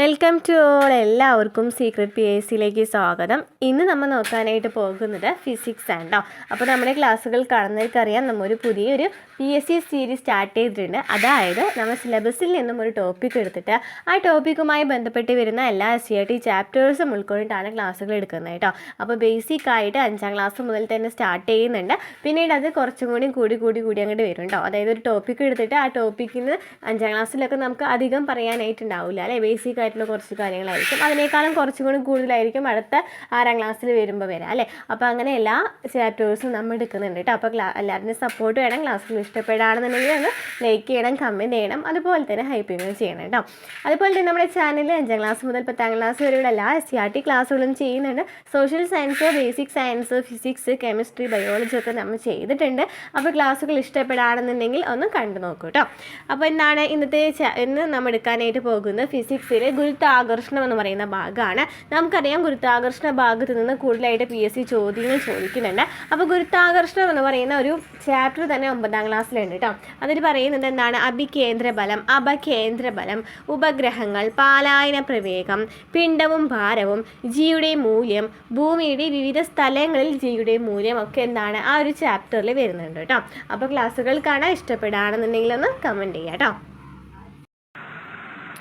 Welcome to all എല്ലാവർക്കും secret P S സിയിലേക്ക് സ്വാഗതം. ഇന്ന് നമ്മൾ നോക്കാനായിട്ട് പോകുന്നത് ഫിസിക്സ് ആണ് അപ്പോൾ നമ്മുടെ ക്ലാസ്സുകൾ കാണുന്നവർക്കറിയാം നമ്മൾ ഒരു പുതിയൊരു P S C series start ചെയ്തിട്ടുണ്ട്. അതായത് നമ്മൾ സിലബസിൽ നിന്നും ഒരു ടോപ്പിക് എടുത്തിട്ട് ആ ടോപ്പിക്കുമായി ബന്ധപ്പെട്ട് വരുന്ന എല്ലാ എസ് സി ആർ ടി ചാപ്റ്റേഴ്സും ഉൾക്കൊണ്ടിട്ടാണ് ക്ലാസ്സുകൾ എടുക്കുന്നത് കേട്ടോ അപ്പോൾ ബേസിക് ആയിട്ട് അഞ്ചാം ക്ലാസ് മുതൽ തന്നെ സ്റ്റാർട്ട് ചെയ്യുന്നുണ്ട്. പിന്നീട് അത് കുറച്ചും കൂടി കൂടി കൂടി കൂടി അങ്ങോട്ട് വരും അതായത് ഒരു ടോപ്പിക് എടുത്തിട്ട് ആ ടോപ്പിക്കിന് അഞ്ചാം ക്ലാസ്സിലൊക്കെ നമുക്ക് അധികം പറയാനായിട്ടുണ്ടാവില്ല അല്ലേ? ബേസിക് ആയിട്ടുള്ള കുറച്ച് കാര്യങ്ങളായിരിക്കും. അതിനേക്കാളും കുറച്ചും കൂടി കൂടുതലായിരിക്കും അടുത്ത ആറാം ക്ലാസ്സിൽ വരുമ്പോൾ വരാം അല്ലേ? അപ്പോൾ അങ്ങനെ എല്ലാ ചാപ്റ്റേഴ്സും നമ്മൾ എടുക്കുന്നുണ്ട് കേട്ടോ. അപ്പോൾ എല്ലാവരുടെയും സപ്പോർട്ട് വേണം ക്ലാസ്സിൽ ഇഷ്ടപ്പെടുകയാണെന്നുണ്ടെങ്കിൽ ഒന്ന് ലൈക്ക് ചെയ്യണം കമന്റ് ചെയ്യണം. അതുപോലെ തന്നെ ഹൈപ്പ് ചെയ്യുകയും ചെയ്യണം കേട്ടോ. അതുപോലെ തന്നെ നമ്മുടെ ചാനലിൽ അഞ്ചാം ക്ലാസ് മുതൽ പത്താം ക്ലാസ് വരെയുള്ള എല്ലാ എസ് സി ആർ ടി ക്ലാസ്സുകളും ചെയ്യുന്നുണ്ട്. Social science basic science physics chemistry biology ഒക്കെ നമ്മൾ ചെയ്തിട്ടുണ്ട്. അപ്പോൾ ക്ലാസ്സുകൾ ഇഷ്ടപ്പെടുകയാണെന്നുണ്ടെങ്കിൽ ഒന്ന് കണ്ടു നോക്കൂ കേട്ടോ. അപ്പോൾ എന്താണ് ഇന്നത്തെ ഇന്ന് നമ്മൾ എടുക്കാനായിട്ട് പോകുന്നത് ഫിസിക്സിലെ ഗുരുത്വാകർഷണം എന്ന് പറയുന്ന ഭാഗമാണ്. നമുക്കറിയാം ഗുരുത്വാകർഷണ ഭാഗത്ത് നിന്ന് കൂടുതലായിട്ട് പി എസ് സി ചോദ്യങ്ങൾ ചോദിക്കുന്നുണ്ട്. അപ്പോൾ ഗുരുത്വാകർഷണം എന്ന് പറയുന്ന ഒരു ചാപ്റ്റർ തന്നെ ഒമ്പതാം ക്ലാസ്സിലുണ്ട് കേട്ടോ അതിൽ പറയുന്നത് എന്താണ്? അഭികേന്ദ്ര ബലം അപകേന്ദ്ര ബലം ഉപഗ്രഹങ്ങൾ പാലായന പ്രവേഗം പിണ്ടവും ഭാരവും ജിയുടെ മൂല്യം ഭൂമിയുടെ വിവിധ സ്ഥലങ്ങളിൽ ജിയുടെ മൂല്യം ഒക്കെ എന്താണ്? ആ ഒരു ചാപ്റ്ററിൽ വരുന്നുണ്ട് കേട്ടോ അപ്പോൾ ക്ലാസ്സുകൾ കാണാൻ ഇഷ്ടപ്പെടുകയാണെന്നുണ്ടെങ്കിൽ ഒന്ന് കമന്റ് ചെയ്യാം കേട്ടോ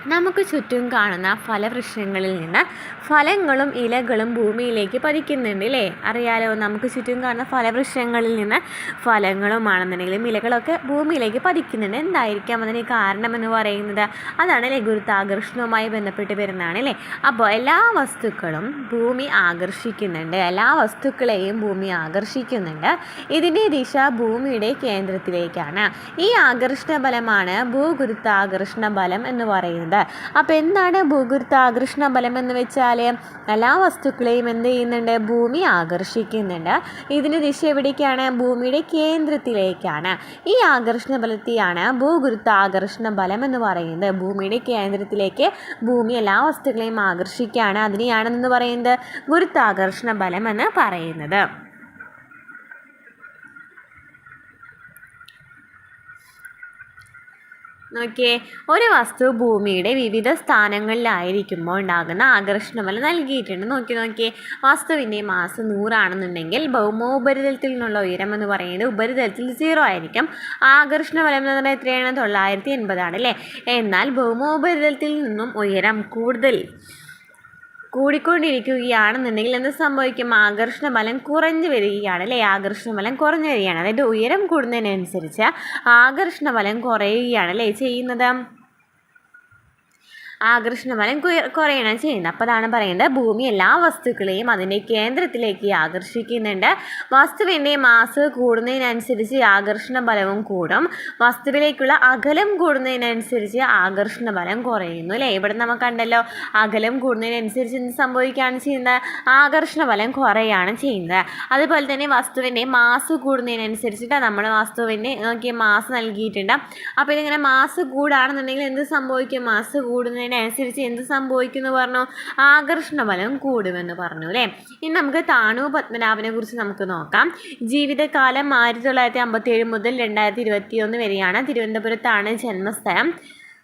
നമുക്ക് ചുറ്റും കാണുന്ന ഫലവൃക്ഷങ്ങളിൽ നിന്ന് ഫലങ്ങളും ഇലകളും ഭൂമിയിലേക്ക് പതിക്കുന്നുണ്ട് അല്ലേ അറിയാലോ നമുക്ക് ചുറ്റും കാണുന്ന ഫലവൃക്ഷങ്ങളിൽ നിന്ന് ഫലങ്ങളുമാണെന്നുണ്ടെങ്കിലും ഇലകളൊക്കെ ഭൂമിയിലേക്ക് പതിക്കുന്നുണ്ട്. എന്തായിരിക്കാം അതിന് കാരണമെന്ന് പറയുന്നത്? അതാണ് അല്ലേ ഗുരുത്വാകർഷണവുമായി ബന്ധപ്പെട്ട് വരുന്നതാണ് അല്ലേ അപ്പോൾ എല്ലാ വസ്തുക്കളും ഭൂമി ആകർഷിക്കുന്നുണ്ട്. എല്ലാ വസ്തുക്കളെയും ഭൂമി ആകർഷിക്കുന്നുണ്ട്. ഇതിന്റെ ദിശ ഭൂമിയുടെ കേന്ദ്രത്തിലേക്കാണ്. ഈ ആകർഷണ ബലമാണ് ഭൂഗുരുത്വാകർഷണ ബലം എന്ന് പറയുന്നത്. അപ്പോൾ എന്താണ് ഭൂഗുരുത്വാകർഷണ ബലം എന്ന് വെച്ചാൽ എല്ലാ വസ്തുക്കളെയും എന്ത് ചെയ്യുന്നുണ്ട്? ഭൂമി ആകർഷിക്കുന്നുണ്ട്. ഇതിന്റെ ദിശ എവിടേക്കാണ്? ഭൂമിയുടെ കേന്ദ്രത്തിലേക്കാണ്. ഈ ആകർഷണ ബലത്തെയാണ് ഭൂഗുരുത്വാകർഷണ ബലം എന്ന് പറയുന്നത്. ഭൂമിയുടെ കേന്ദ്രത്തിലേക്ക് ഭൂമി എല്ലാ വസ്തുക്കളെയും ആകർഷിക്കുകയാണ്. അതിനെയാണെന്ന് പറയുന്നത്? ഗുരുത്വാകർഷണ ബലം എന്ന് പറയുന്നത്. നോക്കിയേ ഒരു വസ്തു ഭൂമിയുടെ വിവിധ സ്ഥാനങ്ങളിലായിരിക്കുമ്പോൾ ഉണ്ടാകുന്ന ആകർഷണ ബലം നൽകിയിട്ടുണ്ട്. നോക്കി നോക്കിയേ വസ്തുവിന്റെ മാസ് നൂറാണെന്നുണ്ടെങ്കിൽ ഭൗമോപരിതലത്തിൽ നിന്നുള്ള ഉയരം എന്ന് പറയുന്നത് ഉപരിതലത്തിൽ സീറോ ആയിരിക്കും. ആകർഷണ ബലം എന്ന് പറഞ്ഞാൽ എത്രയാണ്? തൊള്ളായിരത്തി എൺപതാണ് അല്ലേ? എന്നാൽ ഭൗമോപരിതലത്തിൽ നിന്നും ഉയരം കൂടുതൽ. കൂടിക്കൊണ്ടിരിക്കുകയാണെന്നുണ്ടെങ്കിൽ എന്ത് സംഭവിക്കും? ആകർഷണ ബലം കുറഞ്ഞു വരികയാണ് അല്ലേ? ആകർഷണ ബലം കുറഞ്ഞു വരികയാണ്. അതായത് ഉയരം കൂടുന്നതിനനുസരിച്ച് ആകർഷണ ബലം കുറയുകയാണ് അല്ലേ ചെയ്യുന്നത്? ആകർഷണബലം കുറയുകയാണ് ചെയ്യുന്നത് അപ്പോൾ അതാണ് പറയുന്നത് ഭൂമി എല്ലാ വസ്തുക്കളെയും അതിന്റെ കേന്ദ്രത്തിലേക്ക് ആകർഷിക്കുന്നുണ്ട്. വസ്തുവിന്റെ മാസ് കൂടുന്നതിനനുസരിച്ച് ആകർഷണ ബലവും കൂടും. വസ്തുവിലേക്കുള്ള അകലം കൂടുന്നതിനനുസരിച്ച് ആകർഷണ ബലം കുറയുന്നു അല്ലേ? ഇവിടെ നമുക്ക് കണ്ടല്ലോ അകലം കൂടുന്നതിനനുസരിച്ച് എന്ത് സംഭവിക്കുകയാണ് ചെയ്യുന്നത്? ആകർഷണ ബലം കുറയാണ് ചെയ്യുന്നത്. അതുപോലെ തന്നെ വസ്തുവിന്റെ മാസ് കൂടുന്നതിനനുസരിച്ചിട്ട് നമ്മൾ വസ്തുവിന്റെ നോക്കിയ മാസ് നൽകിയിട്ടുണ്ട്. അപ്പോൾ ഇതിങ്ങനെ മാസ് കൂടാണെന്നുണ്ടെങ്കിൽ എന്ത് സംഭവിക്കും? മാസ് കൂടുന്നതിനനുസരിച്ച് എന്ത് സംഭവിക്കും എന്ന് പറഞ്ഞു? ആകർഷണ ബലം കൂടുമെന്ന് പറഞ്ഞു അല്ലേ? ഇനി നമുക്ക് താണു പത്മനാഭനെ കുറിച്ച് നമുക്ക് നോക്കാം. ജീവിതകാലം ആയിരത്തി തൊള്ളായിരത്തി അമ്പത്തി ഏഴ് മുതൽ രണ്ടായിരത്തി ഇരുപത്തി ഒന്ന് വരെയാണ് തിരുവനന്തപുരത്താണ് ജന്മസ്ഥലം.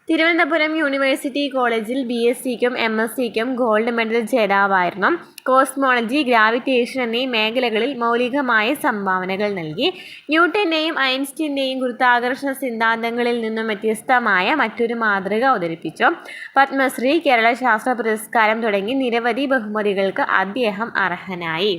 തിരുവനന്തപുരം യൂണിവേഴ്സിറ്റി കോളേജിൽ ബി എസ് സിക്കും എം എസ് സിക്കും ഗോൾഡ് മെഡൽ ജേതാവായിരുന്നു. കോസ്മോളജി ഗ്രാവിറ്റേഷൻ എന്നീ മേഖലകളിൽ മൗലികമായ സംഭാവനകൾ നൽകി. ന്യൂട്ടന്റെയും ഐൻസ്റ്റീന്റെയും ഗുരുത്വാകർഷണ സിദ്ധാന്തങ്ങളിൽ നിന്നും വ്യത്യസ്തമായ മറ്റൊരു മാതൃക അവതരിപ്പിച്ചു. പത്മശ്രീ കേരള ശാസ്ത്ര പുരസ്കാരം തുടങ്ങി നിരവധി ബഹുമതികൾക്ക് അദ്ദേഹം അർഹനായി.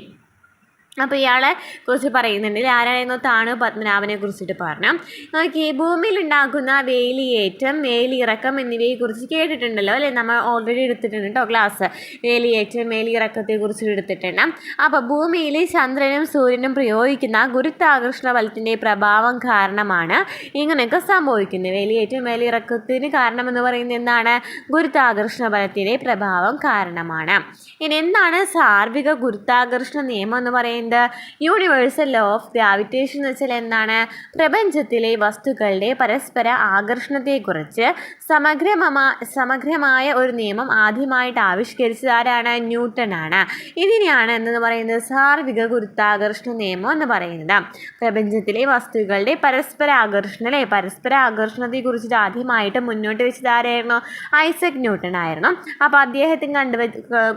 അപ്പോൾ ഇയാളെ കുറിച്ച് പറയുന്നുണ്ട്. ആരായിരുന്നു? താണു പത്മനാഭനെ കുറിച്ചിട്ട് പറഞ്ഞു. നോക്കി ഭൂമിയിൽ ഉണ്ടാക്കുന്ന വേലിയേറ്റം വേലിയിറക്കം എന്നിവയെക്കുറിച്ച് കേട്ടിട്ടുണ്ടല്ലോ അല്ലേ? നമ്മൾ ഓൾറെഡി എടുത്തിട്ടുണ്ട് കേട്ടോ ക്ലാസ് വേലിയേറ്റം വേലിയിറക്കത്തെ കുറിച്ച് എടുത്തിട്ടുണ്ട്. അപ്പോൾ ഭൂമിയിൽ ചന്ദ്രനും സൂര്യനും പ്രയോഗിക്കുന്ന ഗുരുത്വാകർഷണ ബലത്തിന്റെ പ്രഭാവം കാരണമാണ് ഇങ്ങനെയൊക്കെ സംഭവിക്കുന്നത്. വേലിയേറ്റം വേലിയിറക്കത്തിന് കാരണമെന്ന് പറയുന്നത് എന്താണ്? ഗുരുത്വാകർഷണ ബലത്തിന്റെ പ്രഭാവം കാരണമാണ്. ഇനി എന്താണ് സാർവിക ഗുരുത്വാകർഷണ നിയമം എന്ന് പറയുന്നത്? പറയുന്നത് യൂണിവേഴ്സൽ ലോ ഓഫ് ഗ്രാവിറ്റേഷൻ എന്ന് വെച്ചാൽ എന്താണ്? പ്രപഞ്ചത്തിലെ വസ്തുക്കളുടെ പരസ്പര ആകർഷണത്തെക്കുറിച്ച് സമഗ്രമമാ സമഗ്രമായ ഒരു നിയമം ആദ്യമായിട്ട് ആവിഷ്കരിച്ചത് ആരാണ്? ന്യൂട്ടൺ ആണ്. ഇതിനെയാണ് എന്ന് പറയുന്നത്? സാർവിക ഗുരുത്വാകർഷണ നിയമം എന്ന് പറയുന്നത്. പ്രപഞ്ചത്തിലെ വസ്തുക്കളുടെ പരസ്പര ആകർഷണം അല്ലേ? പരസ്പര ആകർഷണത്തെക്കുറിച്ചിട്ട് ആദ്യമായിട്ട് മുന്നോട്ട് വെച്ചത് ആരായിരുന്നു? ഐസക് ന്യൂട്ടൺ ആയിരുന്നു. അപ്പോൾ അദ്ദേഹത്തിന് കണ്ടു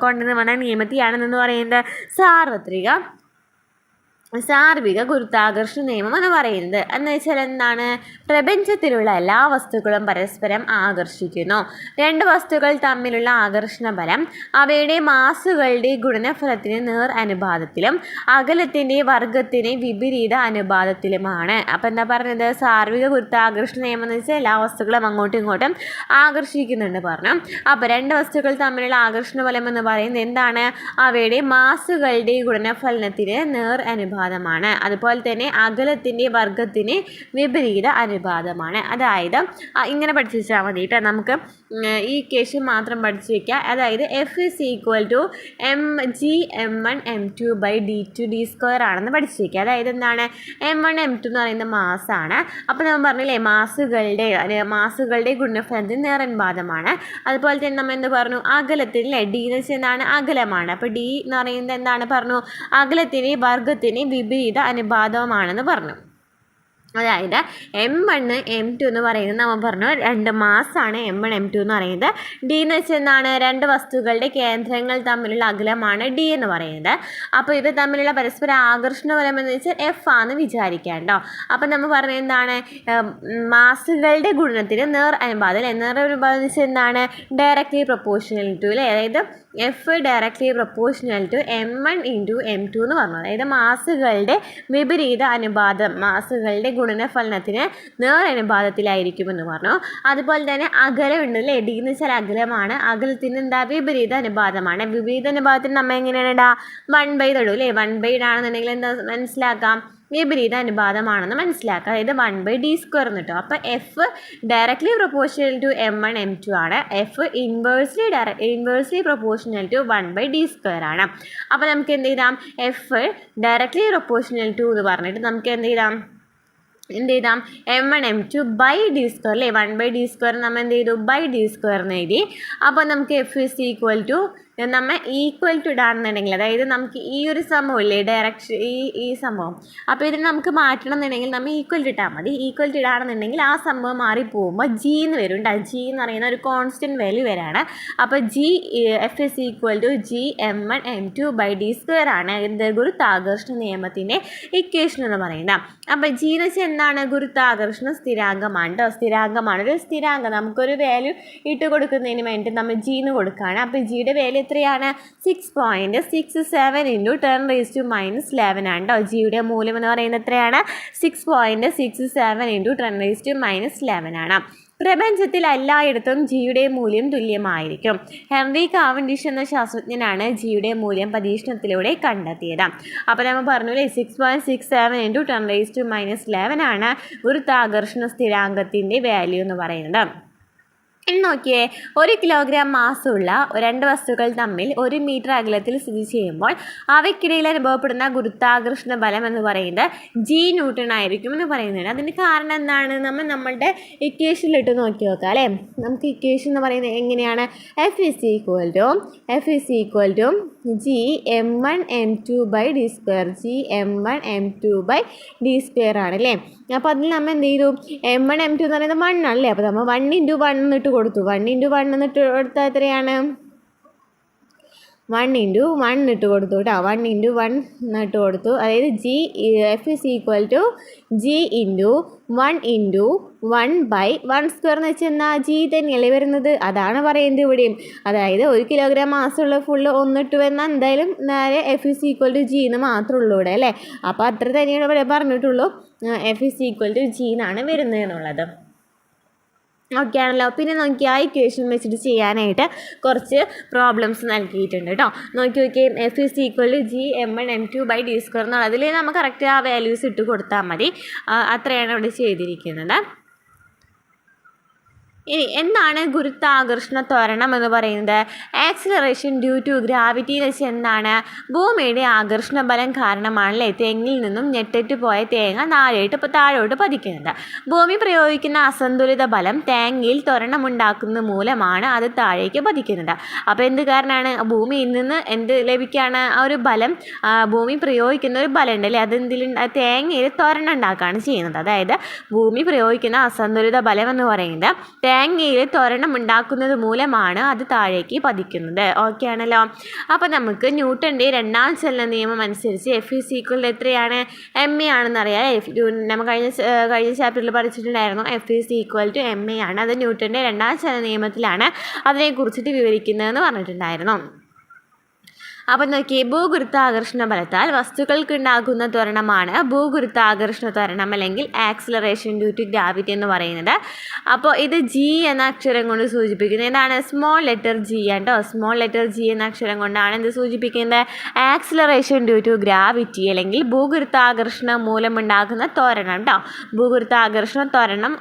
കൊണ്ടുവന്ന നിയമത്തെയാണ് എന്ന് പറയുന്നത്? സാർവത്രിക സാർവിക ഗുരുത്വാകർഷണ നിയമം എന്ന് പറയുന്നത്. എന്ന് വെച്ചാൽ എന്താണ്? പ്രപഞ്ചത്തിലുള്ള എല്ലാ വസ്തുക്കളും പരസ്പരം ആകർഷിക്കുന്നു. രണ്ട് വസ്തുക്കൾ തമ്മിലുള്ള ആകർഷണ ബലം അവയുടെ മാസുകളുടെ ഗുണനഫലത്തിന് നേർ അനുപാതത്തിലും അകലത്തിന്റെ വർഗത്തിന് വിപരീത അനുപാതത്തിലുമാണ്. അപ്പോൾ എന്താ പറയുന്നത് സാർവിക ഗുരുത്വാകർഷണ നിയമം എന്ന് വെച്ചാൽ എല്ലാ വസ്തുക്കളും അങ്ങോട്ടും ഇങ്ങോട്ടും ആകർഷിക്കുന്നുണ്ട് പറഞ്ഞു. അപ്പോൾ രണ്ട് വസ്തുക്കൾ തമ്മിലുള്ള ആകർഷണ ബലം എന്ന് പറയുന്നത് എന്താണ്? അവയുടെ മാസുകളുടെ ഗുണനഫലനത്തിന് നേർ അനുപാതം അനുപാതമാണ്. അതുപോലെ തന്നെ അകലത്തിന്റെ വർഗത്തിന് വിപരീത അനുപാതമാണ്. അതായത് ഇങ്ങനെ പഠിച്ചു വെച്ചാൽ മതി കേട്ടോ. നമുക്ക് ഈ കേസ് മാത്രം പഠിച്ചു വയ്ക്കുക അതായത് F is equal to M G M one M two by D two D square ആണെന്ന് പഠിച്ചു വയ്ക്കുക അതായത് എന്താണ്? എം വൺ എം ടു എന്ന് പറയുന്ന മാസാണ് അപ്പോൾ നമ്മൾ പറഞ്ഞില്ലേ മാസുകളുടെ മാസുകളുടെ ഗുണഫലത്തിന് ബാധമാണ് അതുപോലെ തന്നെ നമ്മൾ എന്ത് പറഞ്ഞു? അകലത്തിന് അല്ലേ ഡി എന്ന് വെച്ചാൽ എന്താണ്? അകലമാണ്. അപ്പോൾ ഡി എന്ന് പറയുന്നത് എന്താണ്? പറഞ്ഞു അകലത്തിന് വർഗത്തിന് വിപരീത അനുപാതവുമാണെന്ന് പറഞ്ഞു. അതായത് എം വണ്ണ് എം ടു എന്ന് പറയുന്നത് നമ്മൾ പറഞ്ഞു രണ്ട് മാസമാണ് എം വൺ എം ടു എന്ന് പറയുന്നത്. ഡി എന്ന് വെച്ചാൽ എന്താണ്? രണ്ട് വസ്തുക്കളുടെ കേന്ദ്രങ്ങൾ തമ്മിലുള്ള അകലമാണ് ഡി എന്ന് പറയുന്നത്. അപ്പോൾ ഇത് തമ്മിലുള്ള പരസ്പര ആകർഷണ ബലം എന്ന് വെച്ചാൽ എഫ് ആണെന്ന് വിചാരിക്കാണ്ടോ അപ്പോൾ നമ്മൾ പറഞ്ഞത് എന്താണ്? മാസുകളുടെ ഗുണത്തിന് നേർ അനുപാതം നേർ അനുപാതം എന്ന് വെച്ചാൽ എന്താണ്? ഡയറക്റ്റ്ലി പ്രൊപ്പോർഷണൽ ടു അല്ലേ? അതായത് F directly proportional to M one into M two എന്ന് പറഞ്ഞു. അതായത് മാസുകളുടെ വിപരീത അനുപാതം മാസുകളുടെ ഗുണനഫലനത്തിന് നേർ അനുപാതത്തിലായിരിക്കുമെന്ന് പറഞ്ഞു. അതുപോലെ തന്നെ അകലമുണ്ട് അല്ലേ? ഡി എന്ന് വെച്ചാൽ അകലമാണ്. അകലത്തിന് എന്താ? വിപരീത അനുപാതമാണ്. വിപരീത അനുപാതത്തിന് നമ്മൾ എങ്ങനെയാണ് ഇടാ? വൺ ബൈ തൊടു അല്ലേ? വൺ ബൈ ഇടാണെന്നുണ്ടെങ്കിൽ എന്താ? മനസ്സിലാക്കാം. വിപരീത അനുപാതമാണെന്ന് മനസ്സിലാക്കുക അതായത് വൺ ബൈ ഡി സ്ക്വയർ എന്ന് കിട്ടും അപ്പോൾ F directly proportional to M one M two ആണ്. F inversely direct inversely proportional to one by D square ആണ്. അപ്പോൾ നമുക്ക് എന്ത് ചെയ്താം എഫ് ഡയറക്ട്ലി പ്രൊപ്പോർഷണൽ ടു എന്ന് പറഞ്ഞിട്ട് നമുക്ക് എന്ത് ചെയ്താം എന്ത് ചെയ്താം M one M two by D square അല്ലേ വൺ ബൈ ഡി സ്ക്വയർ നമ്മൾ എന്ത് ചെയ്തു? ബൈ ഡി സ്ക്വയർ എന്ന് എഴുതി. അപ്പോൾ നമുക്ക് എഫ് ഇസ് ഈക്വൽ ടു നമ്മൾ ഈക്വൽ ടു ഇടാണെന്നുണ്ടെങ്കിൽ അതായത് നമുക്ക് ഈ ഒരു സംഭവം ഇല്ലേ ഡയറക്ഷൻ ഈ ഈ സംഭവം. അപ്പോൾ ഇതിന് നമുക്ക് മാറ്റണം എന്നുണ്ടെങ്കിൽ നമ്മൾ ഈക്വൽ ടു ഇട്ടാൽ മതി. ഈക്വൽ ടു ഇടാണെന്നുണ്ടെങ്കിൽ ആ സംഭവം മാറി പോകുമ്പോൾ ജി എന്ന് വരും കേട്ടോ ജി എന്ന് പറയുന്ന ഒരു കോൺസ്റ്റന്റ് വാല്യൂ വരാണ്. അപ്പോൾ G F is equal to G M one M two by D square ആണ്. എന്ത് ഗുരുത്താകർഷണ നിയമത്തിന്റെ ഇക്വേഷൻ എന്ന് പറയുന്നത്. അപ്പോൾ ജി എന്ന് വെച്ചാൽ എന്താണ്? ഗുരുത്താകർഷണ സ്ഥിരാംഗമാണ് കേട്ടോ സ്ഥിരാംഗമാണ് ഒരു സ്ഥിരാംഗം നമുക്കൊരു വാല്യൂ ഇട്ട് കൊടുക്കുന്നതിന് വേണ്ടി നമ്മൾ ജി എന്ന് കൊടുക്കുകയാണ്. അപ്പോൾ ജിയുടെ വാല്യൂ എത്രയാണ് six point six seven into ten raise to minus eleven ആണ് കേട്ടോ ജിയുടെ മൂല്യം എന്ന് പറയുന്നത് എത്രയാണ്? Six point six seven into ten raise to minus eleven ആണ്. പ്രപഞ്ചത്തിൽ എല്ലായിടത്തും ജിയുടെ മൂല്യം തുല്യമായിരിക്കും. ഹെൻറി കാവൻഡിഷ് എന്ന ശാസ്ത്രജ്ഞനാണ് ജിയുടെ മൂല്യം പരീക്ഷണത്തിലൂടെ കണ്ടെത്തിയത്. അപ്പോൾ നമ്മൾ പറഞ്ഞു അല്ലേ six point six seven into ten raise to minus eleven ആണ് ഗുരുത്വാകർഷണ സ്ഥിരാങ്കത്തിന്റെ വാല്യൂ എന്ന് പറയുന്നത്. ഇനി നോക്കിയേ ഒരു കിലോഗ്രാം മാസമുള്ള രണ്ട് വസ്തുക്കൾ തമ്മിൽ ഒരു മീറ്റർ അകലത്തിൽ സ്ഥിതി ചെയ്യുമ്പോൾ അവയ്ക്കിടയിൽ അനുഭവപ്പെടുന്ന ഗുരുത്വാകർഷണ ബലം എന്ന് പറയുന്നത് ജി ന്യൂട്ടൺ ആയിരിക്കും എന്ന് പറയുന്നത് അതിന് കാരണം എന്താണ്? നമ്മൾ നമ്മളുടെ ഇക്വേഷനിലിട്ട് നോക്കി നോക്കാം അല്ലേ? നമുക്ക് ഇക്വേഷൻ എന്ന് പറയുന്നത് എങ്ങനെയാണ്? F is equal to F is equal to G M one M two by D square G M one M two by D square ആണ് അല്ലേ? അപ്പോൾ അതിൽ നമ്മൾ എന്ത് ചെയ്തു? എം വൺ എം ടു എന്ന് പറയുന്നത് വൺ ആണല്ലേ അപ്പോൾ നമ്മൾ വൺ ഇന്റു വൺ എന്നിട്ട് കൊടുത്തു. വൺ ഇന്റു വൺ എന്നിട്ട് കൊടുത്താൽ എത്രയാണ്? വൺ ഇന്റു വൺ ഇട്ട് കൊടുത്തു കേട്ടോ. വൺ ഇന്റു വൺ എന്നിട്ട് കൊടുത്തു. അതായത് G F is equal to G into one into one by one square എന്ന് വെച്ചാൽ എന്നാ ജി തന്നെയല്ലേ വരുന്നത്? അതാണ് പറയുന്നത് ഇവിടെയും. അതായത് ഒരു കിലോഗ്രാം മാസമുള്ള ഫുള്ള് ഒന്നിട്ട് വന്നാൽ എന്തായാലും നേരെ F is equal to G എന്ന് മാത്രമേ ഉള്ളൂ ഇവിടെ അല്ലേ? അപ്പോൾ അത്ര തന്നെയാണ് ഇവിടെ പറഞ്ഞിട്ടുള്ളൂ. F is equal to G എന്നാണ് വരുന്നത് എന്നുള്ളത്. ഓക്കെ ആണല്ലോ പിന്നെ നോക്കി ആ ഇക്വേഷൻ വെച്ചിട്ട് ചെയ്യാനായിട്ട് കുറച്ച് പ്രോബ്ലംസ് നൽകിയിട്ടുണ്ട് കേട്ടോ നോക്കി നോക്കി F is equal to G M one M two by D square എന്നുള്ളതിൽ നമുക്ക് കറക്റ്റ് ആ വാല്യൂസ് ഇട്ട് കൊടുത്താൽ മതി. അത്രയാണ് ഇവിടെ ചെയ്തിരിക്കുന്നത്. ഇനി എന്താണ് ഗുരുത്വാകർഷണ ത്വരണം എന്ന് പറയുന്നത്? ആക്സിലറേഷൻ ഡ്യൂ ടു ഗ്രാവിറ്റി എന്ന് വെച്ചാൽ എന്താണ്? ഭൂമിയുടെ ആകർഷണ ബലം കാരണമാണല്ലേ തെങ്ങിൽ നിന്നും ഞെട്ടിട്ട് പോയ തേങ്ങ ഇപ്പോൾ താഴോട്ട് പതിക്കുന്നത്. ഭൂമി പ്രയോഗിക്കുന്ന അസന്തുലിത ബലം തേങ്ങയിൽ ത്വരണമുണ്ടാക്കുന്ന മൂലമാണ് അത് താഴേക്ക് പതിക്കുന്നത്. അപ്പോൾ എന്ത് കാരണമാണ് ഭൂമിയിൽ നിന്ന് എന്ത് ലഭിക്കുകയാണ് ആ ഒരു ബലം ഭൂമി പ്രയോഗിക്കുന്ന ഒരു ബലം ഉണ്ടല്ലേ അതെന്തിൽ തേങ്ങയിൽ ത്വരണം ഉണ്ടാക്കുകയാണ് ചെയ്യുന്നത്. അതായത് ഭൂമി പ്രയോഗിക്കുന്ന അസന്തുലിത ബലം എന്ന് പറയുന്നത് തേങ്ങയിൽ ത്വരണം ഉണ്ടാക്കുന്നത് മൂലമാണ് അത് താഴേക്ക് പതിക്കുന്നത്. ഓക്കെ ആണല്ലോ? അപ്പോൾ നമുക്ക് ന്യൂട്ടന്റെ രണ്ടാം ചലന നിയമം അനുസരിച്ച് എഫ് ഇസ് ഈക്വൽ എത്രയാണ്? എം എ ആണെന്ന് അറിയാം എഫ് നമ്മൾ കഴിഞ്ഞ കഴിഞ്ഞ ചാപ്റ്ററിൽ പഠിച്ചിട്ടുണ്ടായിരുന്നു. F is equal to M A ആണ്. അത് ന്യൂട്ടന്റെ രണ്ടാം ചലന നിയമത്തിലാണ് അതിനെക്കുറിച്ചിട്ട് വിവരിക്കുന്നതെന്ന് പറഞ്ഞിട്ടുണ്ടായിരുന്നു. അപ്പം നോക്കി ഭൂഗുരുത്വാകർഷണ ബലത്താൽ വസ്തുക്കൾക്കുണ്ടാകുന്ന ത്വരണമാണ് ഭൂഗുരുത്വാകർഷണ ത്വരണം അല്ലെങ്കിൽ ആക്സിലറേഷൻ ഡ്യൂ ടു ഗ്രാവിറ്റി എന്ന് പറയുന്നത്. അപ്പോൾ ഇത് ജി എന്ന അക്ഷരം കൊണ്ട് സൂചിപ്പിക്കുന്നത് എന്താണ്? സ്മോൾ ലെറ്റർ ജി ആട്ടോ സ്മോൾ ലെറ്റർ ജി എന്ന അക്ഷരം കൊണ്ടാണ് ഇത് സൂചിപ്പിക്കുന്നത്? ആക്സിലറേഷൻ ഡ്യൂ ടു ഗ്രാവിറ്റി അല്ലെങ്കിൽ ഭൂഗുരുത്വാകർഷണം മൂലമുണ്ടാകുന്ന ത്വരണം കേട്ടോ ഭൂഗുരുത്വാകർഷണ ത്വരണം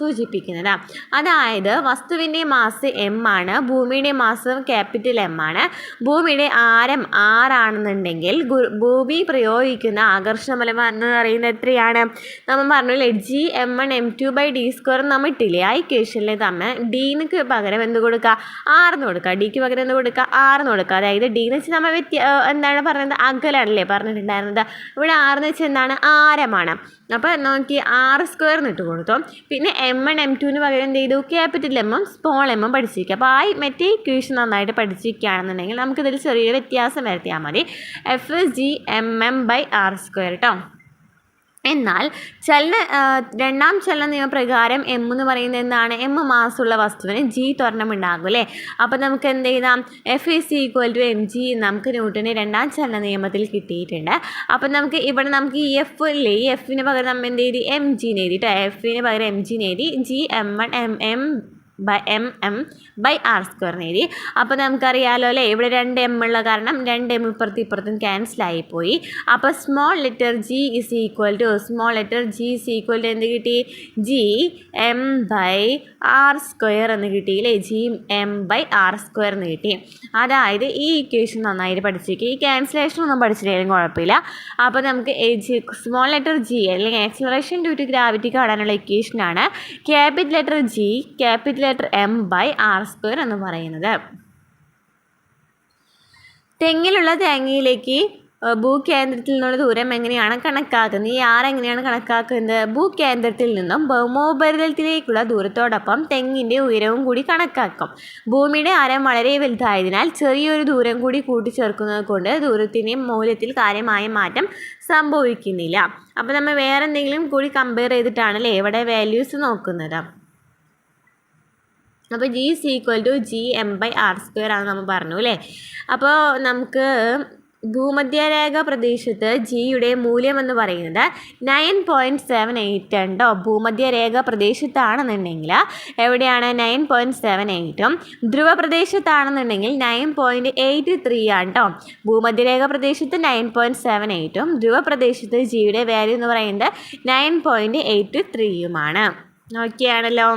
സൂചിപ്പിക്കുന്നത്. അതായത് വസ്തുവിന്റെ മാസ് എം ആണ് ഭൂമിയുടെ മാസ് ക്യാപിറ്റൽ എം ആണ്. ഭൂമിയുടെ ആരം ആറാണെന്നുണ്ടെങ്കിൽ ഗു- ഭൂമി പ്രയോഗിക്കുന്ന ആകർഷണ ബലം എന്ന് പറയുന്നത് എത്രയാണ്? നമ്മൾ പറഞ്ഞില്ലേ G M one M two by D square നമ്മൾ ഇട്ടില്ലേ? ആ ഇക്വേഷനിൽ നമ്മൾ ഡീനക്ക് പകരം എന്ത് കൊടുക്കുക? ആറെന്ന് കൊടുക്കുക. ഡിക്ക് പകരം എന്ത് കൊടുക്കുക? ആറെന്ന് കൊടുക്കുക. അതായത് ഡി എന്ന് വെച്ചാൽ നമ്മൾ വ്യത്യ എന്താണ് പറയുന്നത് അകലാണല്ലേ പറഞ്ഞിട്ടുണ്ടായിരുന്നത്? ഇവിടെ ആറെന്ന് വെച്ചാൽ എന്താണ്? ആരമാണ്. അപ്പോൾ നോക്കി ആർ സ്ക്വയർ ഇട്ട് കൊടുത്തു. പിന്നെ എം വൺ എം ടുവിന് പകരം എന്ത് ചെയ്തു? ക്യാപിറ്റൽ എമ്മും സ്മോൾ എമ്മും പഠിച്ചിരിക്കുക. അപ്പോൾ ആ മറ്റേ ഇക്വേഷൻ നന്നായിട്ട് പഠിച്ചിരിക്കുകയാണെന്നുണ്ടെങ്കിൽ നമുക്കിതിൽ ചെറിയൊരു വ്യത്യാസം വരുത്തിയാൽ മതി. F G M M by R square കേട്ടോ എന്നാൽ ചലന രണ്ടാം ചലന നിയമപ്രകാരം എം എന്ന് പറയുന്നത് എന്താണ്? എം മാസമുള്ള വസ്തുവിന് ജി ത്വരണം ഉണ്ടാകും അല്ലേ അപ്പോൾ നമുക്ക് എന്ത് ചെയ്താം F is equal to M G നമുക്ക് ന്യൂട്ടന് രണ്ടാം ചലന നിയമത്തിൽ കിട്ടിയിട്ടുണ്ട്. അപ്പോൾ നമുക്ക് ഇവിടെ നമുക്ക് ഈ എഫ് ഇല്ലേ ഈ എഫിന് പകരം നമ്മൾ എന്ത് ചെയ്തി എം ജി എഴുതി കേട്ടോ എഫിന് പകരം എം ജി എഴുതി. G M one M M by M M by R square എഴുതി. അപ്പോൾ നമുക്കറിയാലോ അല്ലേ? ഇവിടെ രണ്ട് എം ഉള്ള കാരണം രണ്ട് എം ഇപ്പുറത്തും ഇപ്പുറത്തും ക്യാൻസൽ പോയി അപ്പോൾ small letter G is equal to small letter G is equal to എന്ത് കിട്ടി? G M by R square എന്ന് കിട്ടി അല്ലേ? G M by R square എന്ന് കിട്ടി. അതായത് ഈ ഇക്വേഷൻ നന്നായിട്ട് പഠിച്ചിരിക്കും ഈ ക്യാൻസലേഷൻ ഒന്നും പഠിച്ചില്ലെങ്കിലും കുഴപ്പമില്ല. അപ്പോൾ നമുക്ക് സ്മോൾ ലെറ്റർ ജി അല്ലെങ്കിൽ ആക്സിലറേഷൻ ഡ്യൂ ടു ഗ്രാവിറ്റി കാണാനുള്ള ഇക്വേഷനാണ് capital letter G capital letter M by R square എന്ന് പറയുന്നത്. തെങ്ങിലുള്ള തേങ്ങയിലേക്ക് ഭൂകേന്ദ്രത്തിൽ നിന്നുള്ള ദൂരം എങ്ങനെയാണ് കണക്കാക്കുന്നത്? ഈ ആർ എങ്ങനെയാണ് കണക്കാക്കുന്നത്? ഭൂകേന്ദ്രത്തിൽ നിന്നും ഭൗമോപരിതലത്തിലേക്കുള്ള ദൂരത്തോടൊപ്പം തെങ്ങിന്റെ ഉയരവും കൂടി കണക്കാക്കും. ഭൂമിയുടെ ആരം വളരെ വലുതായതിനാൽ ചെറിയൊരു ദൂരം കൂടി കൂട്ടിച്ചേർക്കുന്നത് കൊണ്ട് ദൂരത്തിന്റെ മൂല്യത്തിൽ കാര്യമായ മാറ്റം സംഭവിക്കുന്നില്ല. അപ്പോൾ നമ്മൾ വേറെ എന്തെങ്കിലും കൂടി കമ്പയർ ചെയ്തിട്ടാണല്ലേ എവിടെ വാല്യൂസ് നോക്കുന്നത്? അപ്പോൾ G is equal to G M by R square ആണ് നമ്മൾ പറഞ്ഞു അല്ലേ? അപ്പോൾ നമുക്ക് ഭൂമധ്യരേഖ പ്രദേശത്ത് ജിയുടെ മൂല്യം എന്ന് പറയുന്നത് നയൻ പോയിന്റ് സെവൻ എയ്റ്റ് ഉണ്ടോ? ഭൂമധ്യരേഖ പ്രദേശത്താണെന്നുണ്ടെങ്കിൽ എവിടെയാണ് നയൻ പോയിന്റ് സെവൻ എയ്റ്റും ധ്രുവ പ്രദേശത്താണെന്നുണ്ടെങ്കിൽ നയൻ പോയിന്റ് എയ്റ്റ് ത്രീ ആണ് കേട്ടോ ഭൂമധ്യരേഖ പ്രദേശത്ത് നയൻ പോയിന്റ് സെവൻ എയ്റ്റും ധ്രുവ പ്രദേശത്ത് ജിയുടെ വാല്യൂ എന്ന് പറയുന്നത് നയൻ പോയിന്റ് എയ്റ്റ് ത്രീയുമാണ് ഓക്കെ ആണല്ലോ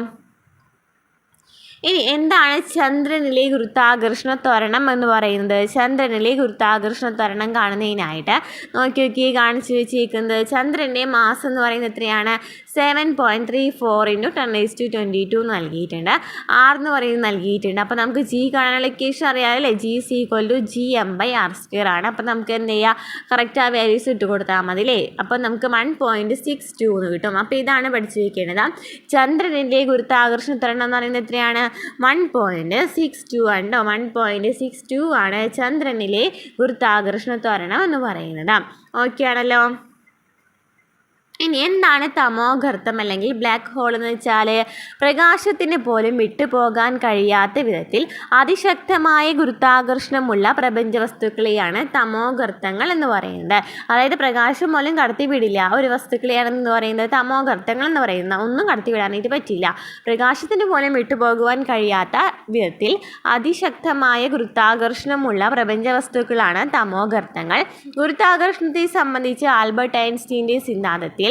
ഇനി എന്താണ് ചന്ദ്രനിലെ ഗുരുത്വാകർഷണ ത്വരണം എന്ന് പറയുന്നത്? ചന്ദ്രനിലെ ഗുരുത്വാകർഷണ ത്വരണം കാണുന്നതിനായിട്ട് നോക്കി നോക്കി കാണിച്ചു വെച്ചിരിക്കുന്നത് ചന്ദ്രന്റെ മാസം എന്ന് പറയുന്നത് എത്രയാണ്? Seven point three four into ten S to twenty two നൽകിയിട്ടുണ്ട്. ആർ എന്ന് പറയുന്നത് നൽകിയിട്ടുണ്ട്. അപ്പോൾ നമുക്ക് ജി കാണാനുള്ള equation അറിയാമല്ലേ G C equal to G M by R square ആണ്. അപ്പോൾ നമുക്ക് എന്ത് ചെയ്യുക കറക്റ്റ് ആ വാല്യൂസ് ഇട്ട് കൊടുത്താൽ മതി അല്ലേ അപ്പോൾ നമുക്ക് വൺ പോയിന്റ് സിക്സ് ടു എന്ന് കിട്ടും. അപ്പോൾ ഇതാണ് പഠിച്ചു വയ്ക്കേണ്ടത് ചന്ദ്രനിന്റെ ഗുരുത്വാകർഷണ ത്വരണം എന്ന് പറയുന്നത് എത്രയാണ്? വൺ പോയിന്റ് സിക്സ് ടു ഉണ്ടോ വൺ പോയിന്റ് സിക്സ് ടു ആണ് ചന്ദ്രനിലെ ഗുരുത്വാകർഷണ ത്വരണം എന്ന് പറയുന്നത്. ഓക്കെ ആണല്ലോ? ഇനി എന്താണ് തമോഗർത്തം അല്ലെങ്കിൽ ബ്ലാക്ക് ഹോൾ എന്ന് വെച്ചാൽ പ്രകാശത്തിന് പോലും വിട്ടുപോകാൻ കഴിയാത്ത വിധത്തിൽ അതിശക്തമായ ഗുരുത്വാകർഷണമുള്ള പ്രപഞ്ച വസ്തുക്കളെയാണ് തമോഗർത്തങ്ങൾ എന്ന് പറയുന്നത്. അതായത് പ്രകാശം പോലും കടത്തിവിടില്ല. ഒരു വസ്തുക്കളെയാണെന്ന് പറയുന്നത് തമോഗർത്തങ്ങൾ എന്ന് പറയുന്നത് ഒന്നും കടത്തിവിടാനായിട്ട് പറ്റില്ല. പ്രകാശത്തിന് പോലും വിട്ടുപോകുവാൻ കഴിയാത്ത വിധത്തിൽ അതിശക്തമായ ഗുരുത്വാകർഷണമുള്ള പ്രപഞ്ച വസ്തുക്കളാണ് തമോഗർത്തങ്ങൾ ഗുരുത്വാകർഷണത്തെ സംബന്ധിച്ച് ആൽബർട്ട് ഐൻസ്റ്റീന്റെ സിദ്ധാന്തത്തിൽ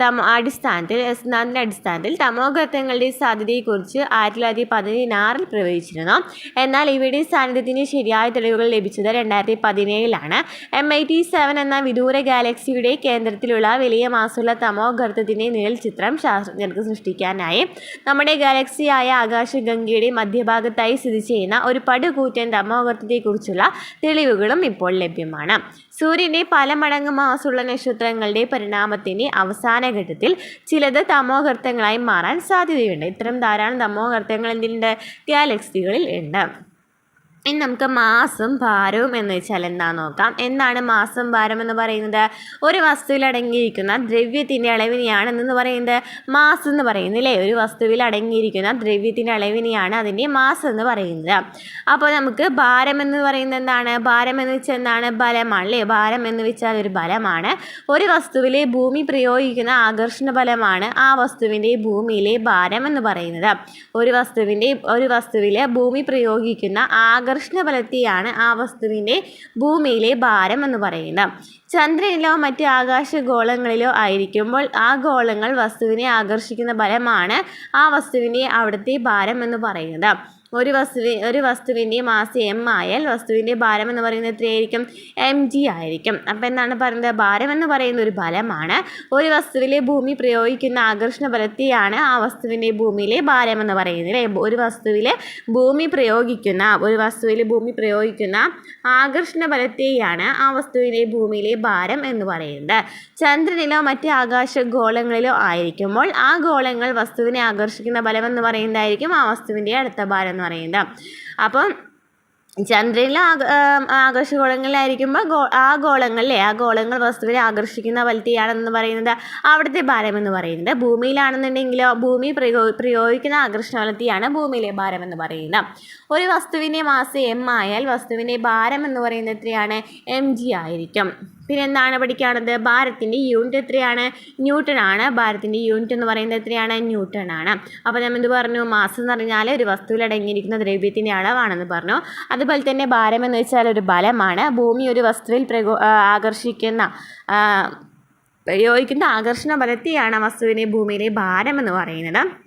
തമോ അടിസ്ഥാനത്തിൽ സിദ്ധാന്തത്തിന്റെ അടിസ്ഥാനത്തിൽ തമോഗർത്തങ്ങളുടെ സാധ്യതയെക്കുറിച്ച് ആയിരത്തി തൊള്ളായിരത്തി പതിനാറിൽ പ്രവചിച്ചിരുന്നു. എന്നാൽ ഇവയുടെ സാന്നിധ്യത്തിന് ശരിയായ തെളിവുകൾ ലഭിച്ചത് രണ്ടായിരത്തി പതിനേഴിലാണ്. എം ഐ ടി സെവൻ എന്ന വിദൂര ഗാലക്സിയുടെ കേന്ദ്രത്തിലുള്ള വലിയ മാസമുള്ള തമോഗർത്തത്തിന്റെ നിഴൽ ചിത്രം ശാസ്ത്രജ്ഞർക്ക് സൃഷ്ടിക്കാനായി നമ്മുടെ ഗാലക്സിയായ ആകാശഗംഗയുടെ മധ്യഭാഗത്തായി സ്ഥിതി ചെയ്യുന്ന ഒരു പടുകൂറ്റൻ തമോഗർത്തത്തെക്കുറിച്ചുള്ള തെളിവുകളും ഇപ്പോൾ ലഭ്യമാണ്. സൂര്യന്റെ പല മടങ്ങ് മാസമുള്ള നക്ഷത്രങ്ങളുടെ പരിണാമത്തിന്റെ അവസാന ഘട്ടത്തിൽ ചിലത് തമോഗർത്തങ്ങളായി മാറാൻ സാധ്യതയുണ്ട്. ഇത്തരം ധാരാളം തമോഗർത്തങ്ങൾ എന്തിനുണ്ട് ഗാലക്സികളിൽ ഉണ്ട്. ഇനി നമുക്ക് മാസം ഭാരവും എന്ന് വെച്ചാൽ എന്താണെന്ന് നോക്കാം. എന്താണ് മാസം ഭാരം എന്ന് പറയുന്നത്? ഒരു വസ്തുവിൽ അടങ്ങിയിരിക്കുന്ന ദ്രവ്യത്തിന്റെ അളവിനെയാണ് എന്ന് പറയുന്നത്? മാസ് എന്ന് പറയുന്നത് അല്ലേ? ഒരു വസ്തുവിൽ അടങ്ങിയിരിക്കുന്ന ദ്രവ്യത്തിന്റെ അളവിനെയാണ് അതിന്റെ മാസ് എന്ന് പറയുന്നത്. അപ്പോൾ നമുക്ക് ഭാരം എന്ന് പറയുന്നത് എന്താണ്? ഭാരം എന്ന് വെച്ചാൽ എന്താണ്? ബലമാണ് അല്ലേ? ഭാരം എന്ന് വെച്ചാൽ ഒരു ബലമാണ്. ഒരു വസ്തുവിലെ ഭൂമി പ്രയോഗിക്കുന്ന ആകർഷണ ബലമാണ് ആ വസ്തുവിന്റെ ഭൂമിയിലെ ഭാരം എന്ന് പറയുന്നത്. ഒരു വസ്തുവിന്റെ ഒരു വസ്തുവിലെ ഭൂമി പ്രയോഗിക്കുന്ന ആകർഷണ ബലത്തെയാണ് ആ വസ്തുവിന്റെ ഭൂമിയിലെ ഭാരം എന്ന് പറയുന്നത്. ചന്ദ്രനിലോ മറ്റ് ആകാശഗോളങ്ങളിലോ ആയിരിക്കുമ്പോൾ ആ ഗോളങ്ങൾ വസ്തുവിനെ ആകർഷിക്കുന്ന ബലമാണ് ആ വസ്തുവിന്റെ അവിടുത്തെ ഭാരം എന്ന് പറയുന്നത്. ഒരു വസ്തുവി ഒരു വസ്തുവിന്റെ മാസ് എം ആയാൽ വസ്തുവിന്റെ ഭാരം എന്ന് പറയുന്നത് എത്രയായിരിക്കും? എം ജി ആയിരിക്കും. അപ്പോൾ എന്താണ് പറയുന്നത്? ഭാരം എന്ന് പറയുന്ന ഒരു ബലമാണ് ഒരു വസ്തുവിലെ ഭൂമി പ്രയോഗിക്കുന്ന ആകർഷണ ബലത്തെയാണ് ആ വസ്തുവിന്റെ ഭൂമിയിലെ ഭാരം എന്ന് പറയുന്നത് ഒരു വസ്തുവിലെ ഭൂമി പ്രയോഗിക്കുന്ന ഒരു വസ്തുവിൽ ഭൂമി പ്രയോഗിക്കുന്ന ആകർഷണ ബലത്തെയാണ് ആ വസ്തുവിന്റെ ഭൂമിയിലെ ഭാരം എന്ന് പറയുന്നത്. ചന്ദ്രനിലോ മറ്റ് ആകാശ ഗോളങ്ങളിലോ ആയിരിക്കുമ്പോൾ ആ ഗോളങ്ങൾ വസ്തുവിനെ ആകർഷിക്കുന്ന ബലം എന്ന് പറയുന്നതായിരിക്കും ആ വസ്തുവിന്റെ അടുത്ത ഭാരം എന്ന് പറയുന്നത്. അപ്പം ചന്ദ്രനിലെ ആകർഷഗോളങ്ങളിലായിരിക്കുമ്പോൾ ഗോ ആ ഗോളങ്ങളിലെ ആ ഗോളങ്ങൾ വസ്തുവിനെ ആകർഷിക്കുന്ന ബലത്തെയാണെന്ന് പറയുന്നത് അവിടുത്തെ ഭാരം എന്ന് പറയുന്നത്. ഭൂമിയിലാണെന്നുണ്ടെങ്കിലോ ഭൂമി പ്രയോ പ്രയോഗിക്കുന്ന ആകർഷണ വലത്തിയാണ് ഭൂമിയിലെ ഭാരം എന്ന് പറയുന്നത്. ഒരു വസ്തുവിന്റെ മാസ് എം ആയാൽ വസ്തുവിന്റെ ഭാരം എന്ന് പറയുന്നത് എത്രയാണ്? എം ജി ആയിരിക്കും. പിന്നെ എന്താണ് പഠിക്കാനുള്ളത്? ഭാരത്തിന്റെ യൂണിറ്റ് എത്രയാണ്? ന്യൂട്ടൺ ആണ്. ഭാരത്തിന്റെ യൂണിറ്റ് എന്ന് പറയുന്നത് എത്രയാണ്? ന്യൂട്ടൺ ആണ്. അപ്പോൾ നമ്മൾ എന്ത് പറഞ്ഞു? മാസം എന്ന് പറഞ്ഞാൽ ഒരു വസ്തുവിൽ അടങ്ങിയിരിക്കുന്ന ദ്രവ്യത്തിന്റെ അളവാണെന്ന് പറഞ്ഞു. അതുപോലെ തന്നെ ഭാരം എന്ന് വെച്ചാൽ ഒരു ബലമാണ്. ഭൂമി ഒരു വസ്തുവിൽ പ്രകോ ആകർഷിക്കുന്ന പ്രയോഗിക്കുന്ന ആകർഷണ ബലത്തെയാണ് വസ്തുവിനെ ഭൂമിയിലെ ഭാരം എന്ന് പറയുന്നത്.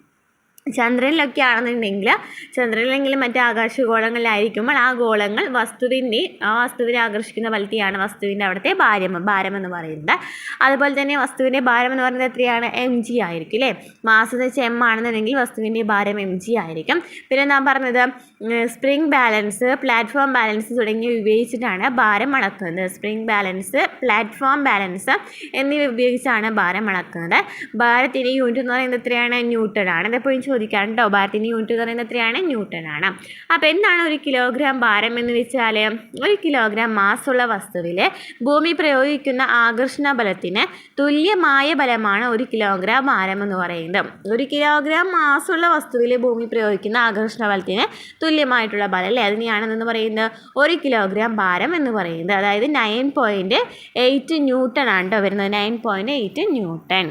ചന്ദ്രനിലൊക്കെ ആണെന്നുണ്ടെങ്കിൽ ചന്ദ്രനിലെങ്കിലും മറ്റ് ആകാശഗോളങ്ങളിലായിരിക്കുമ്പോൾ ആ ഗോളങ്ങൾ വസ്തുവിന്റെ ആ വസ്തുവിനെ ആകർഷിക്കുന്ന ബലത്തെയാണ് വസ്തുവിന്റെ അവിടുത്തെ ഭാരം ഭാരം എന്ന് പറയുന്നത്. അതുപോലെ തന്നെ വസ്തുവിന്റെ ഭാരം എന്ന് പറയുന്നത് എത്രയാണ്? എം ജി ആയിരിക്കും അല്ലേ? മാസം എന്ന് വെച്ചാൽ എം ആണെന്നുണ്ടെങ്കിൽ വസ്തുവിന്റെ ഭാരം എം ജി ആയിരിക്കും. പിന്നെ ഞാൻ പറഞ്ഞത് സ്പ്രിംഗ് ബാലൻസ് പ്ലാറ്റ്ഫോം ബാലൻസ് തുടങ്ങിയവ ഉപയോഗിച്ചിട്ടാണ് ഭാരം അളക്കുന്നത്. സ്പ്രിംഗ് ബാലൻസ് പ്ലാറ്റ്ഫോം ബാലൻസ് എന്നിവ ഉപയോഗിച്ചാണ് ഭാരം അളക്കുന്നത്. ഭാരത്തിന്റെ യൂണിറ്റ് എന്ന് പറയുന്നത് എത്രയാണ്? ന്യൂട്ടൺ ആണ്. ഇതെപ്പോഴും കേട്ടോ ഭാരത്തിന്റെ യൂണിറ്റ് എന്ന് പറയുന്നത് എത്രയാണ്? ന്യൂട്ടൺ ആണ്. അപ്പോൾ എന്താണ് ഒരു കിലോഗ്രാം ഭാരം എന്ന് വെച്ചാൽ ഒരു കിലോഗ്രാം മാസമുള്ള വസ്തുവിൽ ഭൂമി പ്രയോഗിക്കുന്ന ആകർഷണ ബലത്തിന് തുല്യമായ ബലമാണ് ഒരു കിലോഗ്രാം ഭാരം എന്ന് പറയുന്നത്. ഒരു കിലോഗ്രാം മാസമുള്ള വസ്തുവിൽ ഭൂമി പ്രയോഗിക്കുന്ന ആകർഷണ ബലത്തിന് തുല്യമായിട്ടുള്ള ബലം അല്ലേ? അതിനെയാണ് എന്ന് പറയുന്നത് ഒരു കിലോഗ്രാം ഭാരം എന്ന് പറയുന്നത്. അതായത് നയൻ പോയിന്റ് എയ്റ്റ് ന്യൂട്ടൺ ആണ് കേട്ടോ വരുന്നത്. നയൻ പോയിന്റ് എയ്റ്റ് ന്യൂട്ടൺ